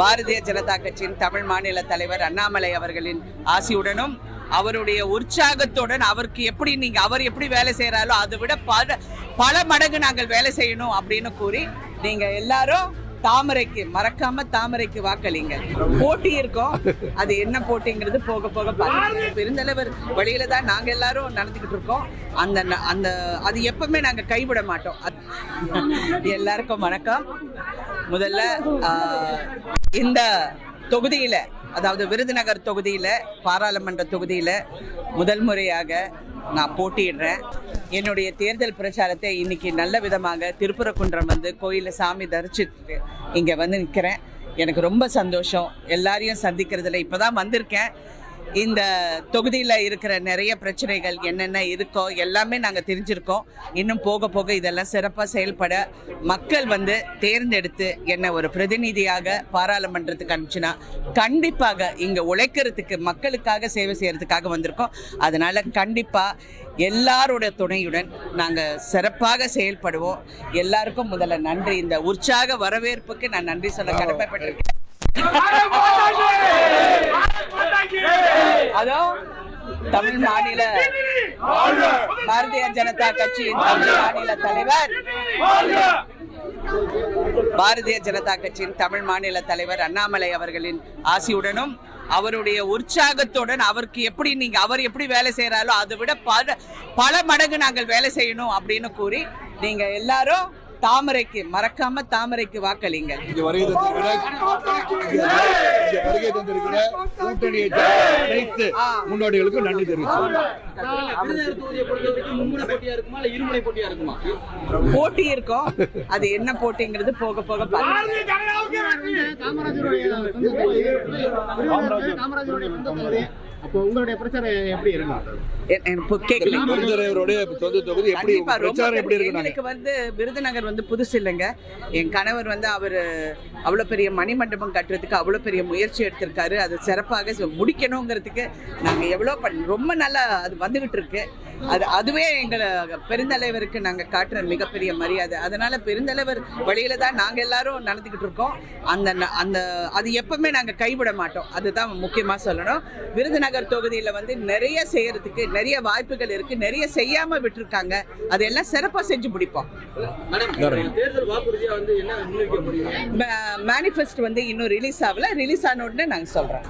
பாரதிய ஜனதா கட்சியின் தமிழ் மாநில தலைவர் அண்ணாமலை அவர்களின் ஆசியுடனும் அவருடைய உற்சாகத்துடன் அவருக்கு எப்படி நீங்க அவர் எப்படி வேலை செய்யறாரோ அதை விட பல பல மடங்கு நாங்கள் வேலை செய்யணும் அப்படின்னு கூறி நீங்க எல்லாரும் தாமரைக்கு மறக்காம தாமரைக்கு வாக்களிங்க. போட்டி இருக்கும். அது என்ன போட்டிங்கிறது போக போக பாருங்க பெருந்தலைவர் வழியில தான் நாங்க எல்லாரும் நடந்துக்கிட்டு இருக்கோம். அந்த அந்த அது எப்பவுமே நாங்க கைவிட மாட்டோம். எல்லாருக்கும் வணக்கம். முதல்ல இந்த தொகுதியில் அதாவது விருதுநகர் தொகுதியில் பாராளுமன்ற தொகுதியில் முதல் முறையாக நான் போட்டியிடுறேன். என்னுடைய தேர்தல் பிரச்சாரத்தை இன்னைக்கு நல்ல விதமாக திருப்புரக்குன்றம் வந்து கோயிலில் சாமி தரிச்சிட்டு இங்கே வந்து நிற்கிறேன் எனக்கு ரொம்ப சந்தோஷம். எல்லாரையும் சந்திக்கிறதுல இப்போ தான் வந்திருக்கேன். இந்த தொகுதியில் இருக்கிற நிறைய பிரச்சனைகள் என்னென்ன இருக்கோ எல்லாமே நாங்கள் தெரிஞ்சிருக்கோம். இன்னும் போக போக இதெல்லாம் சிறப்பாக செயல்பட மக்கள் வந்து தேர்ந்தெடுத்து என்னை ஒரு பிரதிநிதியாக பாராளுமன்றத்துக்கு அனுப்பிச்சுனா கண்டிப்பாக இங்கே உழைக்கிறதுக்கு மக்களுக்காக சேவை செய்கிறதுக்காக வந்திருக்கோம். அதனால் கண்டிப்பாக எல்லாரோட துணையுடன் நாங்கள் சிறப்பாக செயல்படுவோம். எல்லாருக்கும் முதல்ல நன்றி. இந்த உற்சாக வரவேற்புக்கு நான் நன்றி சொல்ல கடமைப்பட்டிருக்கேன். அதோ தமிழ் மாநில பாரதிய ஜனதா கட்சியின் தமிழ் மாநில தலைவர். பாரதிய ஜனதா கட்சியின் தமிழ் மாநில தலைவர் அண்ணாமலை அவர்களின் ஆசியுடனும் அவருடைய உற்சாகத்துடன் அவருக்கு எப்படி நீங்க அவர் எப்படி வேலை செய்யறாரோ அதை விட பல பல மடங்கு நாங்கள் வேலை செய்யணும் அப்படின்னு கூறி நீங்க எல்லாரும் தாமரைக்கு மறக்காம தாமரைக்கு வாக்களிங்க இங்க வருகை தந்திருக்கிற கூட்டணியை அனைத்து முன்னோடிகளுக்கும் நன்றி இருக்குமா போட்டி இருக்கும் அது என்ன போட்டிங்கிறது போக போக பாருங்க காமராஜருடைய அப்போ உங்களுடைய பிரச்சாரம் எப்படி எனக்கு வந்து விருதுநகர் வந்து புதுசு இல்லைங்க. என் கணவர் வந்து அவர் அவ்வளோ பெரிய மணிமண்டபம் கட்டுறதுக்கு அவ்வளோ பெரிய முயற்சி எடுத்திருக்காரு. அது சிறப்பாக செ- முடிக்கணுங்கிறதுக்கு நாங்கள் எவ்வளோ பண்ண ரொம்ப நல்லா அது வந்துகிட்டு இருக்கு. அது அதுவே எங்களை பெருந்தலைவருக்கு நாங்கள் காட்டுற மிகப்பெரிய மரியாதை. அதனால பெருந்தலைவர் வழியில தான் நாங்கள் எல்லாரும் நடந்துக்கிட்டு இருக்கோம். அந்த அந்த அது எப்பவுமே நாங்கள் கைவிட மாட்டோம். அதுதான் முக்கியமாக சொல்லணும். விருதுநகர் தொகுதியில் வந்து நிறைய செய்யறதுக்கு நிறைய வாய்ப்புகள் இருக்கு. நிறைய செய்யாம விட்டுருக்காங்க. அதெல்லாம் சிறப்பாக செஞ்சு முடிப்போம். மேடம் தேர்தல் வாக்குறுதியா வந்து என்ன முன்வைக்க முடியும்? மேனிஃபெஸ்ட் வந்து இன்னும் ரிலீஸ் ஆகல. ரிலீஸ் ஆன உடனே நாங்கள் சொல்கிறோம்